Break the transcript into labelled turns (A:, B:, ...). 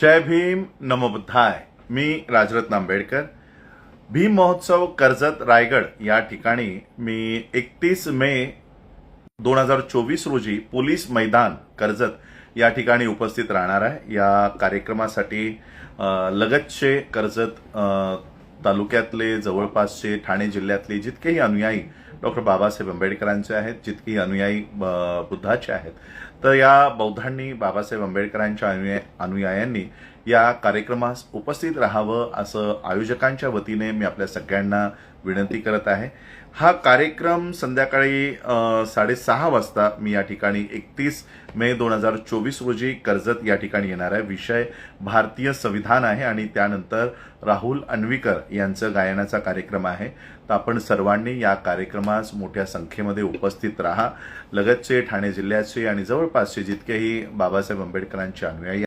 A: जय भीम नमोबुद्धाय मी राजरत्न आंबेडकर. भीम महोत्सव कर्जत रायगड या ठिकाणी मी एकतीस मे दोन हजार चोवीस रोजी पोलीस मैदान कर्जत या ठिकाणी उपस्थित राहणार आहे. या कार्यक्रमासाठी लगतचे कर्जत तालुक्यातले जवळपासचे ठाणे जिल्ह्यातले जितकेही अनुयायी डॉक्टर बाबासाहेब आंबेडकरांचे आहेत जितकी अनुयायी बुद्धाचे आहेत. तर या बौद्धांनी बाबासाहेब आंबेडकरांच्या अनुया अनुयायांनी या कार्यक्रमास उपस्थित राहावं असं आयोजकांच्या वतीने मी आपल्या सगळ्यांना विनंती करत आहे. हा कार्यक्रम संध्याकाळी साडेसहा वाजता मी या ठिकाणी एकतीस मे दोन हजार चोवीस रोजी कर्जत या ठिकाणी येणार आहे. विषय भारतीय संविधान आहे आणि त्यानंतर राहुल अन्वीकर यांचं गायनाचा कार्यक्रम आहे. तर आपण सर्वांनी या कार्यक्रम कार्यक्रमास मोठ्या संख्येमध्ये उपस्थित राहा. लगतचे ठाणे जिल्ह्याचे आणि जवळपासचे जितकेही बाबासाहेब आंबेडकरांचे अनुयायी